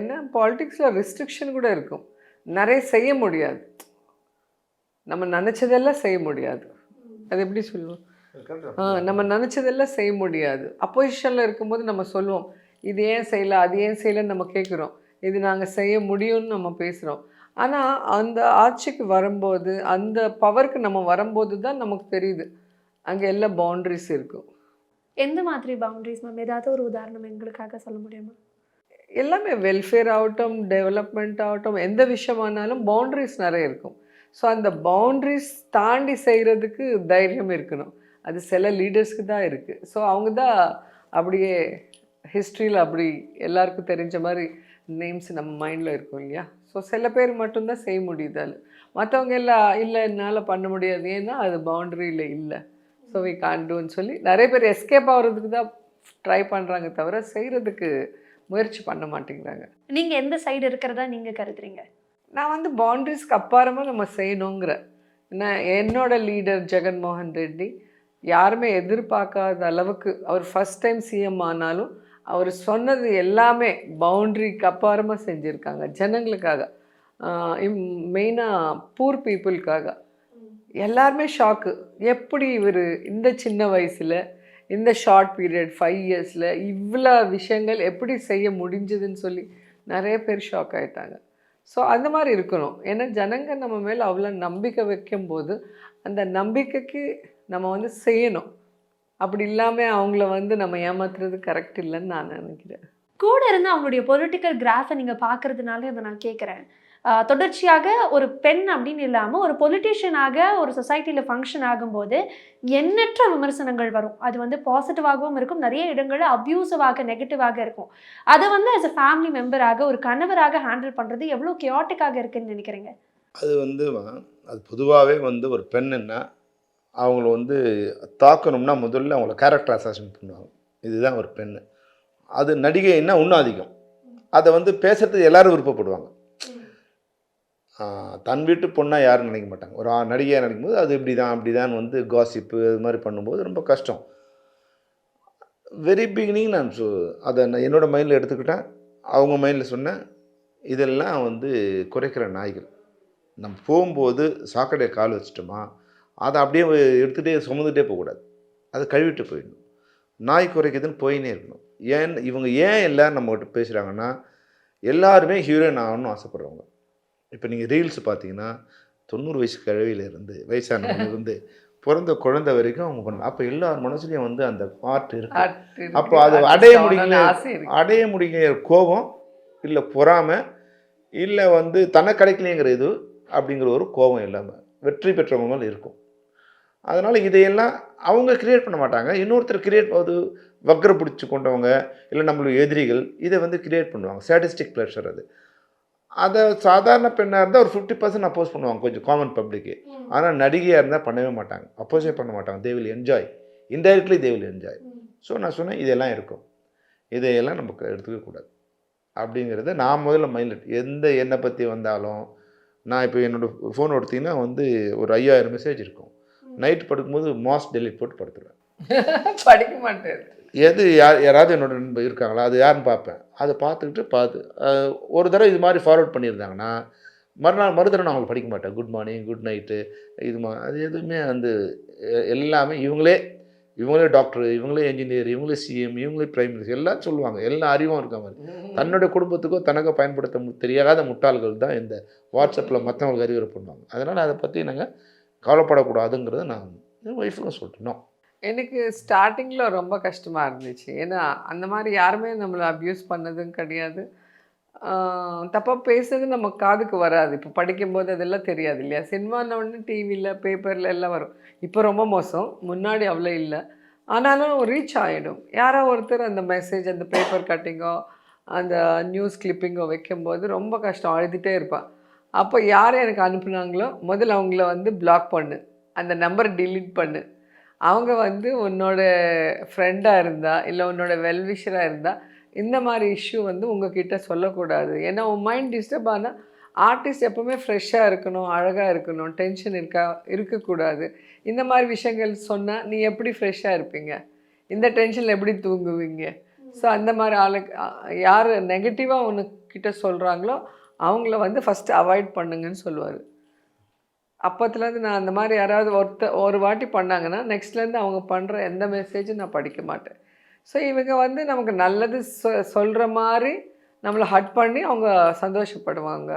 என்ன? பாலிட்டிக்ஸில் ரெஸ்ட்ரிக்ஷன் கூட இருக்கும். நிறைய செய்ய முடியாது. நம்ம நினச்சதெல்லாம் செய்ய முடியாது. அது எப்படி சொல்லுவோம்? ஆ நம்ம நினச்சதெல்லாம் செய்ய முடியாது. அப்போசிஷனில் இருக்கும்போது நம்ம சொல்லுவோம் இது ஏன் செய்யல அது ஏன் செய்யலைன்னு நம்ம கேட்குறோம் இது நாங்கள் செய்ய முடியும்னு நம்ம பேசுகிறோம் ஆனால் அந்த ஆட்சிக்கு வரும்போது அந்த பவருக்கு நம்ம வரும்போது தான் நமக்கு தெரியுது. அங்கே எல்லாம் பவுண்ட்ரிஸ் இருக்கும் எந்த மாதிரி பவுண்டரிஸ் மேம் ஏதாவது ஒரு உதாரணம் எங்களுக்காக சொல்ல முடியுமா? எல்லாமே வெல்ஃபேர் ஆகட்டும் டெவலப்மெண்ட் ஆகட்டும் எந்த விஷயமானாலும் பவுண்ட்ரிஸ் நிறைய இருக்கும். ஸோ அந்த பவுண்ட்ரிஸ் தாண்டி செய்கிறதுக்கு தைரியம் இருக்கணும். அது சில லீடர்ஸ்க்கு தான் இருக்குது ஸோ அவங்க தான் அப்படியே ஹிஸ்ட்ரியில் அப்படி எல்லாருக்கும் தெரிஞ்ச மாதிரி நேம்ஸ் நம்ம மைண்டில் இருக்கும் இல்லையா? ஸோ சில பேர் மட்டும்தான் செய்ய முடியுது அதில் மற்றவங்க எல்லாம் இல்லை என்னால் பண்ண முடியாது. ஏன்னா அது பவுண்டரியில் இல்லை. ஸோ வி காண்டுன்னு சொல்லி நிறைய பேர் எஸ்கேப் ஆகிறதுக்கு தான் ட்ரை பண்ணுறாங்க தவிர செய்கிறதுக்கு முயற்சி பண்ண மாட்டேங்கிறாங்க. நீங்கள் எந்த சைடு இருக்கிறதா நீங்கள் கருதுறீங்க? நான் வந்து பவுண்ட்ரிஸ்க்கு அப்பாறமா நம்ம செய்யணுங்கிற. ஏன்னா என்னோட லீடர் ஜெகன்மோகன் ரெட்டி யாருமே எதிர்பார்க்காத அளவுக்கு அவர் ஃபஸ்ட் டைம் சிஎம் ஆனாலும் அவர் சொன்னது எல்லாமே பவுண்ட்ரிக்கு அப்பாறமா செஞ்சுருக்காங்க ஜனங்களுக்காக. மெயினாக பூர் பீப்புளுக்காக எல்லாருமே ஷாக்கு எப்படி இவர் இந்த சின்ன வயசில் இந்த ஷார்ட் பீரியட் ஃபைவ் இயர்ஸில் இவ்வளோ விஷயங்கள் எப்படி செய்ய முடிஞ்சதுன்னு சொல்லி நிறைய பேர் ஷாக் ஆகிட்டாங்க ஸோ அந்த மாதிரி இருக்கணும். ஏன்னா ஜனங்க நம்ம மேலே அவ்வளோ நம்பிக்கை வைக்கும்போது அந்த நம்பிக்கைக்கு நம்ம வந்து செய்யணும். அப்படி இல்லாமல் அவங்கள வந்து நம்ம ஏமாத்துறது கரெக்ட் இல்லைன்னு நான் நினைக்கிறேன். கூட இருந்து அவங்களுடைய பொலிட்டிக்கல் கிராஃபை நீங்கள் பார்க்கறதுனால இதை நான் கேட்குறேன் தொடர்ச்சியாக ஒரு பெண் அப்படின்னு இல்லாமல் ஒரு பொலிட்டிஷியனாக ஒரு சொசைட்டியில் ஃபங்க்ஷன் ஆகும்போது எண்ணற்ற விமர்சனங்கள் வரும். அது வந்து பாசிட்டிவாகவும் இருக்கும். நிறைய இடங்களில் அப்யூசிவாக நெகட்டிவாக இருக்கும். அதை வந்து as a ஃபேமிலி மெம்பராக ஒரு கணவராக ஹேண்டில் பண்ணுறது எவ்வளோ கியாட்டிக்காக இருக்குன்னு நினைக்கிறீங்க? அது வந்து அது பொதுவாகவே வந்து ஒரு பெண்ணுன்னா அவங்கள வந்து தாக்கணும்னா முதல்ல அவங்கள கேரக்டர் அசாசன் பண்ணுவாங்க. இதுதான் ஒரு பெண்ணு அது நடிகைன்னா இன்னும் அதிகம் அதை வந்து பேசுறது எல்லாரும் விருப்பப்படுவாங்க. தன் வீட்டு பொண்ணாக யாரும் நினைக்க மாட்டாங்க. ஒரு ஆ- நடிகையாக நினைக்கும் போது அது இப்படி தான் அப்படி தான் வந்து காசிப்பு இது மாதிரி பண்ணும்போது ரொம்ப கஷ்டம். வெரி பிகினிங் நான் சொ அதை நான் என்னோடய மைண்டில் எடுத்துக்கிட்டேன். அவங்க மைண்டில் சொன்னேன். இதெல்லாம் வந்து குறைக்கிற நாய்கள். நம்ம போகும்போது சாக்கடையை கால் வச்சிட்டோமா? அதை அப்படியே எடுத்துகிட்டே சுமந்துட்டே போகக்கூடாது. அதை கழுவிட்டு போயிடணும். நாய் குறைக்குதுன்னு போயினே இருக்கணும். ஏன் இவங்க ஏன் எல்லாரும் நம்மகிட்ட பேசுகிறாங்கன்னா எல்லாருமே ஹீரோயின் ஆகணும்னு ஆசைப்படுறவங்க. இப்போ நீங்கள் ரீல்ஸ் பார்த்தீங்கன்னா தொண்ணூறு வயசு கழுவியிலேருந்து வயசானவங்க பிறந்த குழந்தை வரைக்கும் அவங்க பண்ண அப்போ எல்லார் மனசுலையும் வந்து அந்த பார்ட் இருக்கு. அப்போ அது அடைய முடியல. அடைய முடிகிற கோபம் இல்லை பொறாமை இல்லை வந்து தனக்கு கிடைக்கலைங்கிற இது அப்படிங்கிற ஒரு கோபம் இல்லாமல் வெற்றி பெற்றவங்க மேலே இருக்கும். அதனால் இதையெல்லாம் அவங்க கிரியேட் பண்ண மாட்டாங்க. இன்னொருத்தர் கிரியேட் அது வக்கரை பிடிச்சி கொண்டவங்க இல்லை நம்மளுடைய எதிரிகள் இதை வந்து கிரியேட் பண்ணுவாங்க. ஸ்டாட்டிஸ்டிக் ப்ளஷர் அது. அதை சாதாரண பெண்ணாக இருந்தால் ஒரு ஃபிஃப்டி பர்சன்ட் அப்போஸ் பண்ணுவாங்க கொஞ்சம் காமன் பப்ளிக்கு ஆனால் நடிகையாக இருந்தால் பண்ணவே மாட்டாங்க. அப்போஸே பண்ண மாட்டாங்க. They will enjoy indirectly they will enjoy so நான் சொன்னேன் இதெல்லாம் இருக்கும். இதையெல்லாம் நமக்கு எடுத்துக்க கூடாது. அப்படிங்கிறத நான் முதல்ல மைண்டில் எந்த என்னை பற்றி வந்தாலும் நான் இப்போ என்னோடய ஃபோன் எடுத்தீங்கன்னா வந்து ஒரு ஐயாயிரம் மெசேஜ் இருக்கும். நைட் படுக்கும்போது மாஸ் டெலிட் போட்டு படுத்துருவேன். படிக்க மாட்டேன். எது யார் யாராவது என்னோட நண்பர் இருக்காங்களா அது யாருன்னு பார்ப்பேன். அதை பார்த்துக்கிட்டு பார்த்து ஒரு தடவை இது மாதிரி ஃபார்வர்ட் பண்ணியிருந்தாங்கன்னா மறுநாள் மறுதடவை நான் அவங்களுக்கு படிக்க மாட்டேன். குட் மார்னிங் குட் நைட்டு இது மா அது எதுவுமே வந்து எல்லாமே இவங்களே இவங்களே டாக்டர் இவங்களே என்ஜினியர் இவங்களே சிஎம் இவங்களே பிரைம் மினிஸ்டர் எல்லாம் சொல்லுவாங்க. எல்லா அறிவும் இருக்க மாதிரி. தன்னுடைய குடும்பத்துக்கோ தனக்கோ பயன்படுத்த தெரியாத முட்டாள்கள் தான் இந்த வாட்ஸ்அப்பில் மற்றவங்களுக்கு அறிவுரை பண்ணுவாங்க அதனால் அதை பற்றி நாங்கள் கவலைப்படக்கூடாதுங்கிறத நான் என் ஒய்ஃபுக்கும் சொல்லிட்டோம் எனக்கு ஸ்டார்டிங்கில் ரொம்ப கஷ்டமாக இருந்துச்சு. ஏன்னா அந்த மாதிரி யாருமே நம்மளை அப்யூஸ் பண்ணதும் கிடையாது. தப்பாக பேசுறது நம்ம காதுக்கு வராது. இப்போ படிக்கும்போது அதெல்லாம் தெரியாது இல்லையா? சினிமாவில் ஒன்று டிவியில் பேப்பரில் எல்லாம் வரும். இப்போ ரொம்ப மோசம். முன்னாடி அவ்வளோ இல்லை. ஆனாலும் ரீச் ஆகிடும் யாரோ ஒருத்தர் அந்த மெசேஜ் அந்த பேப்பர் கட்டிங்கோ அந்த நியூஸ் கிளிப்பிங்கோ வைக்கும்போது ரொம்ப கஷ்டம். அழுதுகிட்டே இருப்பான். அப்போ யார் எனக்கு அனுப்புனாங்களோ முதல்ல அவங்கள வந்து பிளாக் பண்ணு. அந்த நம்பரை டிலீட் பண்ணு. அவங்க வந்து உன்னோட ஃப்ரெண்டாக இருந்தால் இல்லை உன்னோட வெல்விஷராக இருந்தால் இந்த மாதிரி இஷ்யூ வந்து உங்ககிட்ட சொல்லக்கூடாது. ஏன்னா உன் மைண்ட் டிஸ்டர்ப் ஆனால் ஆர்டிஸ்ட் எப்போவுமே ஃப்ரெஷ்ஷாக இருக்கணும் அழகாக இருக்கணும் டென்ஷன் இருக்கா இருக்கக்கூடாது. இந்த மாதிரி விஷயங்கள் சொன்னால் நீ எப்படி ஃப்ரெஷ்ஷாக இருப்பீங்க? இந்த டென்ஷனில் எப்படி தூங்குவீங்க? ஸோ அந்த மாதிரி ஆளுக்கு யார் நெகட்டிவாக உனக்கிட்ட சொல்கிறாங்களோ அவங்கள வந்து ஃபஸ்ட்டு அவாய்ட் பண்ணுங்கன்னு சொல்லுவார். அப்பத்துலேருந்து நான் அந்த மாதிரி யாராவது ஒருத்த ஒரு வாட்டி பண்ணாங்கன்னா நெக்ஸ்ட்லேருந்து அவங்க பண்ணுற எந்த மெசேஜும் நான் படிக்க மாட்டேன். ஸோ இவங்க வந்து நமக்கு நல்லது சொ சொல்கிற மாதிரி நம்மளை ஹட் பண்ணி அவங்க சந்தோஷப்படுவாங்க.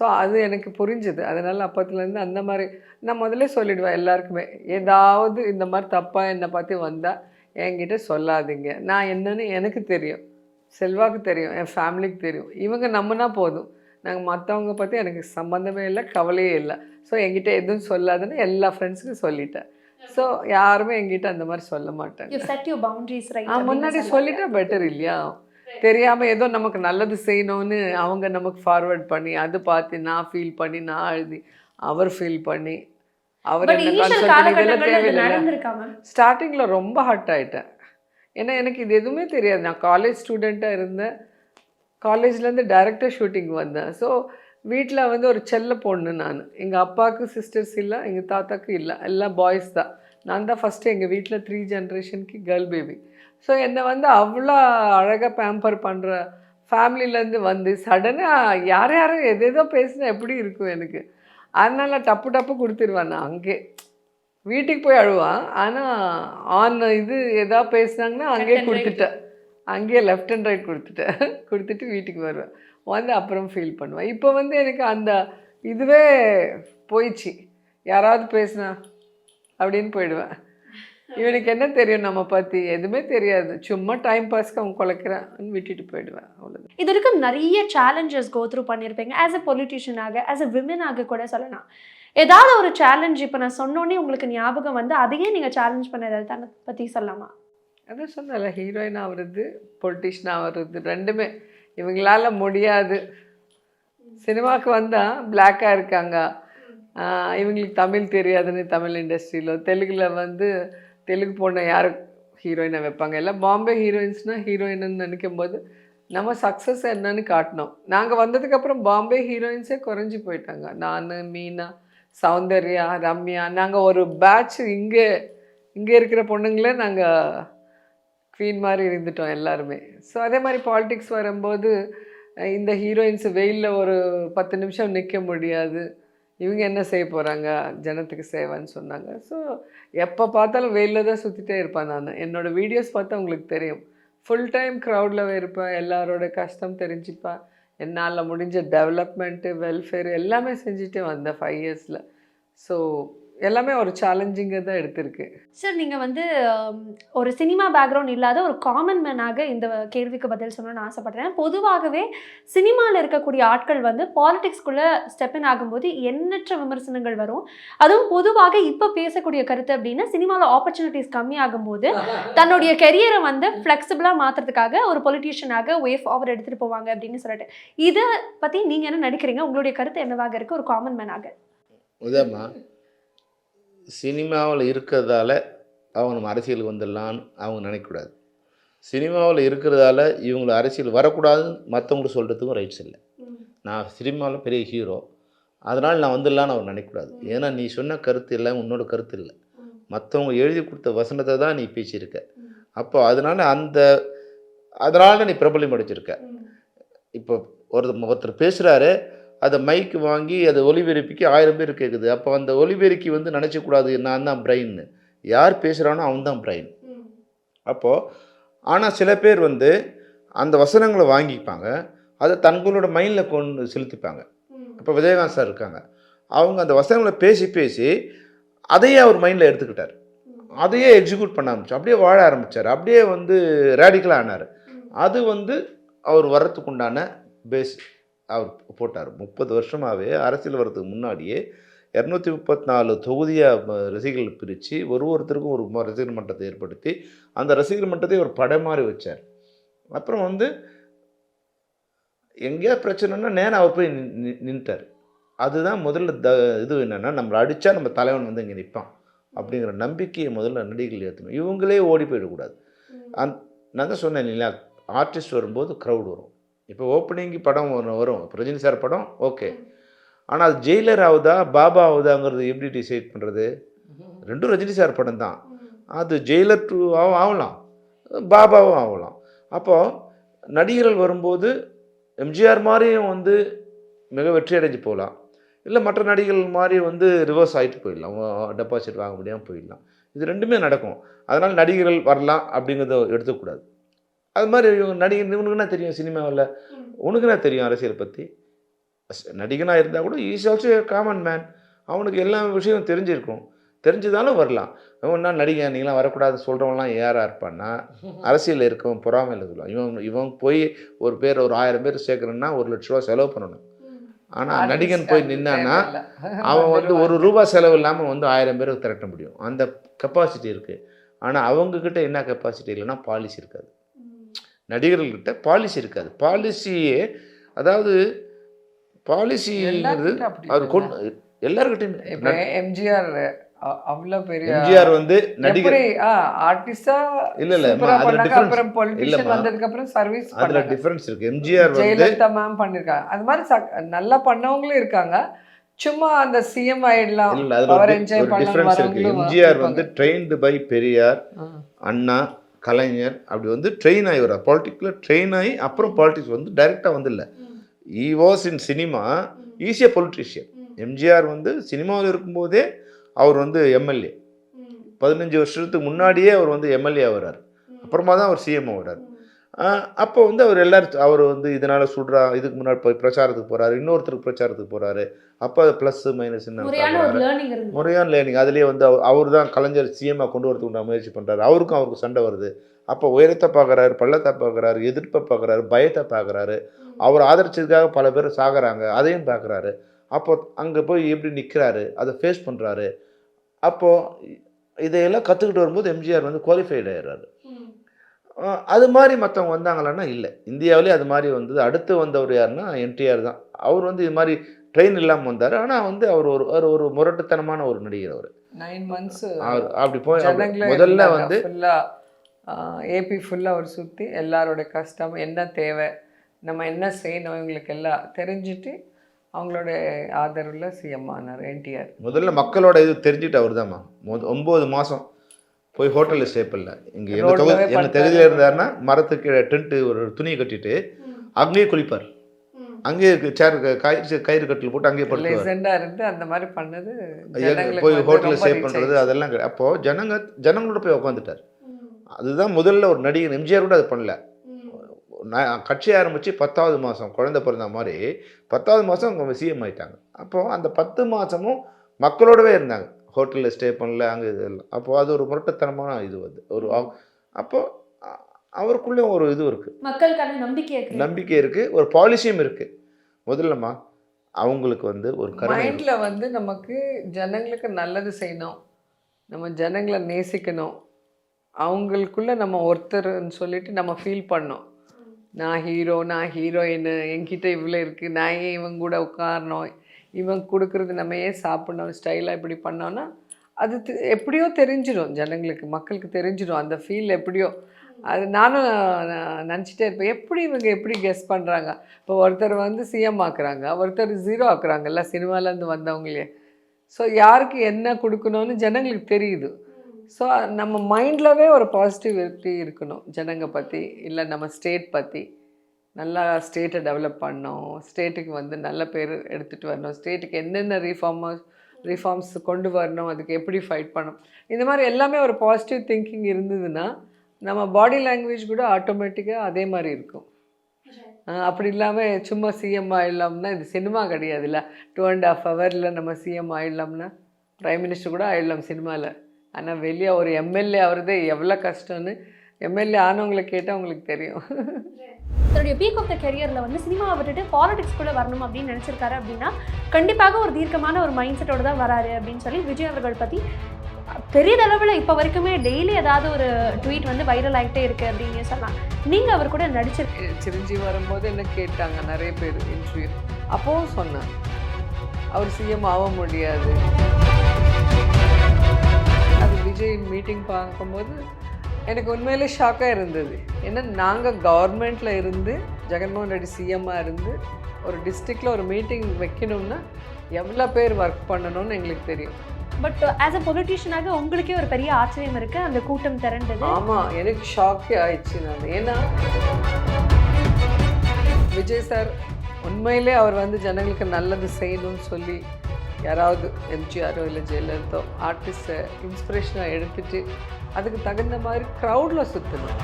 ஸோ அது எனக்கு புரிஞ்சுது. அதனால் அப்போத்துலேருந்து அந்த மாதிரி நான் முதல்ல சொல்லிவிடுவேன் எல்லாருக்குமே. ஏதாவது இந்த மாதிரி தப்பாக என்னை பற்றி வந்தால் என்கிட்ட சொல்லாதீங்க. நான் என்னன்னு எனக்கு தெரியும். செல்வாக்கு தெரியும். என் ஃபேமிலிக்கு தெரியும். இவங்க நம்பினா போதும். நாங்கள் மற்றவங்க பற்றி எனக்கு சம்மந்தமே இல்லை கவலையே இல்லை. ஸோ என்கிட்ட எதுவும் சொல்லாதுன்னு எல்லா ஃப்ரெண்ட்ஸுக்கும் சொல்லிட்டேன். ஸோ யாருமே என்கிட்ட அந்த மாதிரி சொல்ல மாட்டாங்க. முன்னாடி சொல்லிட்டா பெட்டர் இல்லையா? தெரியாம ஏதோ நமக்கு நல்லது செய்யணும்னு அவங்க நமக்கு ஃபார்வர்ட் பண்ணி அது பார்த்து நான் ஃபீல் பண்ணி நான் எழுதி அவர் ஃபீல் பண்ணி அவர் தேவையில்லை ஸ்டார்டிங்கில் ரொம்ப ஹர்ட் ஆயிட்டேன். ஏன்னா எனக்கு இது எதுவுமே தெரியாது. நான் காலேஜ் ஸ்டூடெண்ட்டாக இருந்தேன். காலேஜ்லேருந்து டைரக்டர் ஷூட்டிங் வந்தேன். ஸோ வீட்டில் வந்து ஒரு செல்ல பொண்ணு நான். எங்கள் அப்பாவுக்கு சிஸ்டர்ஸ் இல்லை எங்கள் தாத்தாக்கு இல்லை. எல்லாம் பாய்ஸ் தான். நான் தான் ஃபஸ்ட்டு எங்கள் வீட்டில் த்ரீ ஜென்ரேஷனுக்கு கேர்ள் பேபி ஸோ என்னை வந்து அவ்வளோ அழகாக பேம்பர் பண்ணுற ஃபேமிலியிலேருந்து வந்து சடனாக யார் யாரும் எது எதோ பேசினா எப்படி இருக்கும் எனக்கு? அதனால டப்பு டப்பு கொடுத்துருவேன் நான் அங்கே. வீட்டுக்கு போய் அழுவான். ஆனால் ஆன் இது எதா பேசுனாங்கன்னா அங்கேயே. கொடுத்துட்டேன். அங்கேயே லெஃப்ட் அண்ட் ரைட் கொடுத்துட்டேன். கொடுத்துட்டு வீட்டுக்கு வருவேன். வந்து அப்புறம் ஃபீல் பண்ணுவேன். இப்போ வந்து எனக்கு அந்த இதுவே போயிடுச்சு. யாராவது பேசுனா அப்படின்னு போயிடுவேன். இவனுக்கு என்ன தெரியும் நம்ம பற்றி எதுவுமே தெரியாது. சும்மா டைம் பாஸ்க்கு அவன் குலைக்கிறான்னு விட்டுட்டு போயிடுவேன். அவ்வளோ இது வரைக்கும் நிறைய சேலஞ்சஸ் கோ த்ரூ பண்ணியிருப்பீங்க. ஆஸ் அ பொலிட்டிஷியனாக ஆஸ் அ விமனாக கூட சொல்லலாம். ஏதாவது ஒரு சேலஞ்ச் இப்போ நான் சொன்னோன்னே உங்களுக்கு ஞாபகம் வந்து அதையே நீங்கள் சேலஞ்ச் பண்ண ஏதாவது பற்றி சொல்லலாமா? அதான் சொன்னல ஹீரோயின் ஆகிறது பொலிட்டிஷியன் ஆகிறது ரெண்டுமே. இவங்களால முடியாது. சினிமாவுக்கு வந்தால் பிளாக்காக இருக்காங்க. இவங்களுக்கு தமிழ் தெரியாதுன்னு தமிழ் இண்டஸ்ட்ரியில் தெலுங்கில் வந்து தெலுங்கு பொண்ணை யார் ஹீரோயினை வைப்பாங்க? எல்லாம் பாம்பே ஹீரோயின்ஸ்னால் ஹீரோயின்னு நினைக்கும் போது நம்ம சக்ஸஸ் என்னன்னு காட்டினோம் நாங்கள் வந்ததுக்கப்புறம் பாம்பே ஹீரோயின்ஸே குறைஞ்சி போயிட்டாங்க. நான் மீனா சௌந்தர்யா ரம்யா நாங்கள் ஒரு பேட்ச் இங்கே இங்கே இருக்கிற பொண்ணுங்களே நாங்கள் ஃபீன் மாதிரி இருந்துட்டோம் எல்லாருமே. ஸோ அதே மாதிரி பாலிடிக்ஸ் வரும்போது இந்த ஹீரோயின்ஸ் வெயிலில் ஒரு பத்து நிமிஷம் நிற்க முடியாது. இவங்க என்ன செய்ய போகிறாங்க ஜனத்துக்கு சேவைன்னு சொன்னாங்க. ஸோ எப்போ பார்த்தாலும் வெயிலில் தான் சுற்றிட்டே இருப்பேன் நான். என்னோடய வீடியோஸ் பார்த்தா உங்களுக்கு தெரியும். ஃபுல் டைம் க்ரௌடில் இருப்பேன். எல்லாரோட கஷ்டம் தெரிஞ்சுப்பேன். என்னால் முடிஞ்ச டெவலப்மெண்ட்டு வெல்ஃபேர் எல்லாமே செஞ்சுட்டு வந்தேன் ஃபைவ் இயர்ஸில் ஸோ எல்லாமே ஒரு சேலஞ்சிங்காக தான் எடுத்திருக்கு. சார் நீங்கள் வந்து ஒரு சினிமா பேக்ரவுண்ட் இல்லாத ஒரு காமன் மேனாக இந்த கேள்விக்கு பதில் சொல்லணும்னு ஆசைப்படுறேன். பொதுவாகவே சினிமாவில் இருக்கக்கூடிய ஆட்கள் வந்து பாலிடிக்ஸ்குள்ளே ஸ்டெப்பின் ஆகும்போது எண்ணற்ற விமர்சனங்கள் வரும். அதுவும் பொதுவாக இப்போ பேசக்கூடிய கருத்து அப்படின்னா சினிமாவில் ஆப்பர்ச்சுனிட்டிஸ் கம்மியாகும்போது தன்னுடைய கெரியரை வந்து ஃப்ளெக்சிபிளாக மாற்றுறதுக்காக ஒரு பொலிட்டீஷியனாக வே ஃபார்வர்ட் எடுத்துகிட்டு போவாங்க அப்படின்னு சொல்லிட்டு. இதை பற்றி நீங்கள் என்ன நினைக்கிறீங்க? உங்களுடைய கருத்து என்னவாக இருக்குது ஒரு காமன் மேனாக உதயமா சினிமாவில் இருக்கிறதால அவங்க நம்ம அரசியலுக்கு வந்துடலான்னு அவங்க நினைக்கக்கூடாது. சினிமாவில் இருக்கிறதால இவங்களை அரசியல் வரக்கூடாதுன்னு மற்றவங்களுக்கு சொல்கிறதுக்கும் ரைட்ஸ் இல்லை. நான் சினிமாவில் பெரிய ஹீரோ அதனால் நான் வந்துடலான்னு அவர் நினைக்கக்கூடாது. ஏன்னா நீ சொன்ன கருத்து இல்லை உன்னோட கருத்து இல்லை. மற்றவங்க எழுதி கொடுத்த வசனத்தை தான் நீ பேசியிருக்க. அப்போ அதனால் அந்த அதனால நீ பிரபலம் அடிச்சிருக்க இப்போ ஒரு ஒருத்தர் பேசுகிறாரு அதை மைக்கு வாங்கி அதை ஒலிபெருப்பிக்கு ஆயிரம் பேர் கேட்குது அப்போ அந்த ஒலிபெருக்கி வந்து நினச்சக்கூடாது நான் தான் பிரெயின்னு யார் பேசுகிறானோ அவன் தான் பிரெயின் அப்போது ஆனால் சில பேர் வந்து அந்த வசனங்களை வாங்கிப்பாங்க. அதை தங்களோட மைண்டில் கொண்டு செலுத்திப்பாங்க. இப்போ விஜயகாந்த் சார் இருக்காங்க. அவங்க அந்த வசனங்களை பேசி பேசி அதையே அவர் மைண்டில் எடுத்துக்கிட்டார். அதையே எக்ஸிக்யூட் பண்ண ஆரம்பிச்சு அப்படியே வாழ ஆரம்பித்தார் அப்படியே வந்து ரேடிக்கலாக ஆனார். அது வந்து அவர் வர்றதுக்கு உண்டான பேஸ் அவர் போட்டார். முப்பது வருஷமாகவே அரசியல் வர்றதுக்கு முன்னாடியே இரநூத்தி முப்பத்தி நாலு தொகுதியாக ரசிகர்கள் பிரித்து ஒரு ஒருத்தருக்கும் ஒரு ரசிகர் மன்றத்தை ஏற்படுத்தி அந்த ரசிகர் மன்றத்தை ஒரு படம் மாதிரி வச்சார். அப்புறம் வந்து எங்கேயா பிரச்சனைன்னா நேரம் அவர் போய் நின்- நின்- நின்னுட்டார் அதுதான் முதல்ல த இது என்னென்னா நம்மளை அடித்தா நம்ம தலைவன் வந்து இங்கே நிற்பான் அப்படிங்கிற நம்பிக்கையை முதல்ல நடிகர்கள் ஏற்றணும் இவங்களே ஓடி போயிடக்கூடாது. அந் நான் தான் சொன்னேன் இல்லையா ஆர்டிஸ்ட் வரும்போது க்ரௌட் வரும். இப்போ ஓப்பனிங் படம் ஒன்று வரும். ரஜினி சார் படம் ஓகே ஆனால் அது ஜெயிலர் ஆகுதா பாபா ஆகுதாங்கிறது எப்படி டிசைட் பண்ணுறது ரெண்டும் ரஜினி சார் படம் தான். அது ஜெயிலர் டூவாகவும் ஆகலாம். பாபாவும் ஆகலாம். அப்போது நடிகர்கள் வரும்போது எம்ஜிஆர் மாதிரியும் வந்து மிக வெற்றி அடைஞ்சு போகலாம். இல்லை மற்ற நடிகர்கள் மாதிரி வந்து ரிவர்ஸ் ஆகிட்டு போயிடலாம். டெபாசிட் வாங்க முடியாமல் போயிடலாம். இது ரெண்டுமே நடக்கும். அதனால் நடிகர்கள் வரலாம் அப்படிங்கிறத எடுத்துக்கூடாது அது மாதிரி இவங்க நடிகர் இவனுக்கு என்ன தெரியும் சினிமாவில். உனக்கு என்ன தெரியும் அரசியல் பற்றி நடிகனாக இருந்தால் கூட ஈஸ் ஆல்சோ காமன் மேன் அவனுக்கு எல்லா விஷயம் தெரிஞ்சிருக்கும். தெரிஞ்சுதாலும் வரலாம். இவன் நடிகன் நீங்களாம் வரக்கூடாது சொல்கிறவங்களாம் யாராக இருப்பான்னா அரசியலில் இருக்கவன் பொறாமையில் இருக்கலாம் இவன் இவன் போய் ஒரு பேர் ஒரு ஆயிரம் பேர் சேர்க்குறேன்னா ஒரு லட்ச ரூபா செலவு பண்ணணும். ஆனால் நடிகன் போய் நின்னான்னா அவன் வந்து ஒரு ரூபா செலவு இல்லாமல் வந்து ஆயிரம் பேருக்கு திரட்ட முடியும். அந்த கெப்பாசிட்டி இருக்குது ஆனால் அவங்கக்கிட்ட என்ன கெப்பாசிட்டி இல்லைன்னா பாலிசி இருக்காது. நடிகர்கள்கிட்ட பாலிசி இருக்காது. பாலிசியே அதாவது பாலிசிங்கிறது அப்படி அவர். கொண்டு எல்லாருக்கிட்டையுமே எம்ஜிஆர் அவ்வளோ பெரிய எம்ஜிஆர் வந்து நடிகர் ஆர்டிஸ்டா இல்ல, இல்ல, அதுல அப்புறம் பொலிட்டிஷியன். வந்ததுக்கு அப்புறம் சர்வீஸ் அதில் டிஃப்ரென்ஸ் இருக்குது எம்ஜிஆர் வந்து ஜெயலலிதா மேம் பண்ணிருக்காங்க. அது மாதிரி நல்லா பண்ணவங்களும் இருக்காங்க. சும்மா அந்த சிஎம் ஆயிடலாம். இல்லை அதில் ஒரு டிஃப்ரென்ஸ் வரவங்களும் எம்ஜிஆர் வந்து ட்ரெயின்டு பை பெரியார். அண்ணா கலைஞர் அப்படி வந்து ட்ரெயின் ஆகி வர பாலிட்டிக்கில் ட்ரெயின் ஆகி அப்புறம் பாலிடிக்ஸ் வந்து டைரெக்டாக வந்து இல்லை ஈ வாஸ் இன் சினிமா ஈஸியாக பொலிட்டிஷியன் எம்ஜிஆர் வந்து சினிமாவில் இருக்கும்போதே அவர் வந்து எம்எல்ஏ பதினஞ்சு வருஷத்துக்கு முன்னாடியே அவர் வந்து எம்எல்ஏ ஆகிறார் அப்புறமா தான் அவர் சிஎம் ஆகிறார் அப்போ வந்து அவர் எல்லாரும் அவர் வந்து இதனால் சுடுறா இதுக்கு முன்னாடி போய் பிரச்சாரத்துக்கு போகிறாரு இன்னொருத்தருக்கு பிரச்சாரத்துக்கு போகிறாரு அப்போ அது ப்ளஸ் மைனஸ் இருந்து முறையான லேர்னிங் அதுலேயே வந்து அவர் அவர் தான் கலைஞர் சிஎம்மாக கொண்டு வரதுக்கு முயற்சி பண்ணுறாரு அவருக்கும் அவருக்கு சண்டை வருது. அப்போ உயரத்தை பார்க்குறாரு பள்ளத்தை பார்க்குறாரு எதிர்ப்பை பார்க்குறாரு பயத்தை பார்க்குறாரு அவர் ஆதரிச்சதுக்காக பல பேர் சாகுறாங்க. அதையும் பார்க்குறாரு அப்போ அங்கே போய் எப்படி நிற்கிறாரு அதை ஃபேஸ் பண்ணுறாரு அப்போது இதையெல்லாம் கற்றுக்கிட்டு வரும்போது எம்ஜிஆர் வந்து குவாலிஃபைடு ஆயிடுறாரு. அது மாதிரி மற்றவங்க வந்தாங்களான்னா இல்லை. இந்தியாவிலே அது மாதிரி வந்தது. அடுத்து வந்தவர் யாருன்னா என்டிஆர் தான். அவர் வந்து இது மாதிரி ட்ரெயின் இல்லாமல் வந்தார். ஆனால் வந்து அவர் ஒரு ஒரு ஒரு முரட்டுத்தனமான ஒரு நடிகர் அவர். நைன் மந்த்ஸ் அவர் அப்படி போய் முதல்ல வந்து ஃபுல்லாக ஏபி ஃபுல்லாக அவர் சுற்றி எல்லாரோட கஷ்டம் என்ன தேவை நம்ம என்ன செய்யணும் இவங்களுக்கு எல்லாம் தெரிஞ்சுட்டு அவங்களோட ஆதரவில் சிஎம் ஆனார் என்டிஆர். முதல்ல மக்களோட இது தெரிஞ்சுட்டு அவர் தான்மா ஒம்பது மாதம் போய் ஹோட்டலில் ஸ்டே பண்ணல. இங்கே எங்கள் தொகுதி எங்கள். தொகுதியில் இருந்தாருன்னா மரத்துக்கு கீழே டென்ட்டு ஒரு துணியை கட்டிட்டு அங்கேயே குளிப்பார். அங்கேயே சேர் கயிறு கயிறு கட்டில் போட்டு அங்கேயே படுத்துவார். இருந்து அந்த மாதிரி பண்ணது போய் ஹோட்டலில் ஸ்டே பண்ணுறது. அதெல்லாம் கிடையாது. அப்போது ஜனங்க ஜனங்களோட போய் உட்காந்துட்டார் அதுதான் முதல்ல ஒரு நடிகர் எம்ஜிஆர் கூட அது பண்ணல. நான் கட்சி ஆரம்பித்து பத்தாவது மாதம் குழந்தை பிறந்த மாதிரி பத்தாவது மாதம் அவங்க சிஎம் ஆயிட்டாங்க. அப்போது அந்த பத்து மாதமும் மக்களோடவே இருந்தாங்க. ஹோட்டலில் ஸ்டே பண்ணல அங்கே இதெல்லாம் அப்போது அது ஒரு முரட்டுத்தனமான இது வந்து. ஒரு அவ- அப்போ அ- அவருக்குள்ளேயும் ஒரு இது இருக்குது மக்களுக்கான create நம்பிக்கை இருக்குது ஒரு பாலிசியும் இருக்குது முதல்லம்மா அவங்களுக்கு வந்து ஒரு. மைண்டில் வந்து நமக்கு ஜனங்களுக்கு நல்லது செய்யணும். நம்ம ஜனங்களை நேசிக்கணும். அவங்களுக்குள்ள நம்ம ஒருத்தர்னு சொல்லிட்டு நம்ம ஃபீல் பண்ணோம் நான் ஹீரோ நான் ஹீரோயின் என்கிட்ட இவ்வளோ இருக்குது நான் ஏன் இவங்க கூட உட்காரணும்? இவன் கொடுக்குறது நம்ம ஏன் சாப்பிடணும் ஸ்டைலாக இப்படி பண்ணோன்னா அது எப்படியோ தெரிஞ்சிடும் ஜனங்களுக்கு மக்களுக்கு தெரிஞ்சிடும் அந்த ஃபீல் எப்படியோ. அது நானும் நினச்சிட்டே இருப்பேன் எப்படி இவங்க எப்படி கெஸ் பண்ணுறாங்க இப்போ ஒருத்தர் வந்து சிஎம் ஆக்குறாங்க ஒருத்தர் ஜீரோ ஆக்குறாங்கல்ல சினிமாலேருந்து வந்தவங்களே. ஸோ யாருக்கு என்ன கொடுக்கணும்னு ஜனங்களுக்கு தெரியுது. ஸோ நம்ம மைண்ட்லவே ஒரு பாசிட்டிவிட்டி இருக்கணும் ஜனங்க பற்றி இல்லை நம்ம ஸ்டேட் பற்றி நல்லா ஸ்டேட்டை டெவலப் பண்ணணும் ஸ்டேட்டுக்கு வந்து நல்ல பேர் எடுத்துகிட்டு வரணும் ஸ்டேட்டுக்கு என்னென்ன ரீஃபார்மர்ஸ் ரீஃபார்ம்ஸ் கொண்டு வரணும் அதுக்கு எப்படி ஃபைட் பண்ணணும் இந்த மாதிரி எல்லாமே ஒரு பாசிட்டிவ் திங்கிங் இருந்ததுன்னா நம்ம பாடி லாங்குவேஜ் கூட ஆட்டோமேட்டிக்காக அதே மாதிரி இருக்கும். அப்படி இல்லாமல் சும்மா சிஎம் ஆயிடலாம்னா இது சினிமா கிடையாதுல்ல. டூ அண்ட் ஹாஃப் ஹவரில் நம்ம சிஎம் ஆயிடலாம்னா ப்ரைம் மினிஸ்டர் கூட ஆயிடலாம் சினிமாவில் ஆனால் வெளியே ஒரு எம்எல்ஏ ஆகிறதே எவ்வளோ கஷ்டம்னு எம்எல்ஏ ஆனவங்களை கேட்டால் உங்களுக்கு தெரியும். தன்னுடைய பீக் ஆஃப் த கெரியரில் வந்து சினிமாவை விட்டுட்டு பாலிடிக்ஸ்குள்ளே வரணும் அப்படின்னு நினச்சிருக்காரு அப்படின்னா கண்டிப்பாக ஒரு தீர்க்கமான ஒரு மைண்ட் செட்டோட தான் வராரு அப்படின்னு சொல்லி விஜய் அவர்கள் பற்றி பெரியதளவில் இப்போ வரைக்குமே டெய்லி ஏதாவது ஒரு ட்வீட் வந்து வைரல் ஆகிட்டே இருக்கு அப்படின்னு சொல்லலாம். நீங்கள் அவர் கூட நடிச்சிருக்க சிரஞ்சீவி வரும்போது என்ன கேட்டாங்க? நிறைய பேர் இன்டர்வியூ அப்போவும் சொன்னேன் அவர் சிஎம் ஆக முடியாது. அது விஜய் மீட்டிங் பார்க்கும்போது எனக்கு உண்மையிலே ஷாக்காக இருந்தது. ஏன்னா நாங்கள் கவர்மெண்ட்டில் இருந்து ஜெகன்மோகன் ரெட்டி சிஎம்மாக இருந்து ஒரு டிஸ்ட்ரிக்டில் ஒரு மீட்டிங் வைக்கணும்னா எவ்வளோ பேர் ஒர்க் பண்ணணும்னு எங்களுக்கு தெரியும். பட் ஆஸ் அ பொலிட்டீஷியனாக உங்களுக்கே ஒரு பெரிய ஆச்சரியம் இருக்குது அந்த கூட்டம் திரண்டது. ஆமாம் எனக்கு ஷாக்கே ஆயிடுச்சு நான். ஏன்னா விஜய் சார் உண்மையிலே அவர் வந்து ஜனங்களுக்கு நல்லது செய்யணும்னு சொல்லி யாராவது எம்ஜிஆரோ இல்லை ஜெயலலிதோ ஆர்டிஸ்ட்டை இன்ஸ்பிரேஷனாக எடுத்துட்டு அதுக்கு தகுந்த மாதிரி க்ரௌடில் சுற்றணும்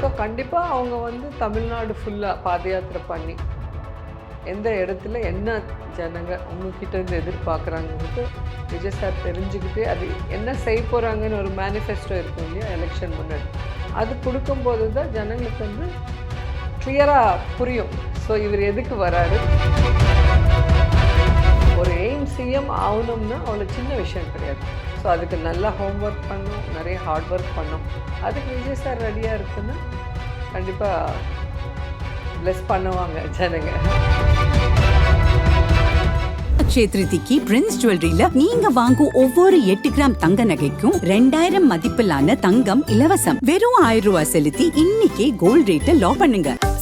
ஸோ கண்டிப்பாக அவங்க வந்து தமிழ்நாடு ஃபுல்லாக பாத யாத்திரை பண்ணி எந்த இடத்துல என்ன ஜனங்க உங்ககிட்ட இருந்து எதிர்பார்க்குறாங்கன்ட்டு விஜய் சார் தெரிஞ்சுக்கிட்டு அது என்ன செய்ய போகிறாங்கன்னு ஒரு மேனிஃபெஸ்டோ இருக்கும் இல்லையா எலெக்ஷன் முன்னாடி. அது கொடுக்கும்போது தான் ஜனங்களுக்கு வந்து கிளியராக புரியும். ஸோ இவர் எதுக்கு வராரு? எய்ம் சிஎம் ஆகணும்னா அவ்வளோ சின்ன விஷயம் கிடையாது. ஸோ அதுக்கு நல்லா ஹோம்ஒர்க் பண்ணும் நிறைய ஹார்ட் ஒர்க் பண்ணும். அதுக்கு விஜய் சார் ரெடியாக இருக்குன்னா கண்டிப்பாக ப்ளஸ் பண்ணுவாங்க ஜனங்க. கஷேத்ரிதிக்கு பிரின்ஸ் ஜுவல்லரியில நீங்க வாங்கும் ஒவ்வொரு எட்டு கிராம் தங்க நகைக்கும் ரெண்டாயிரம் மதிப்பிலான தங்கம் இலவசம். வெறும் ஆயிரம் ரூபாய் செலுத்தி இன்னைக்கே கோல்ட் ரேட்டை லா பண்ணுங்க.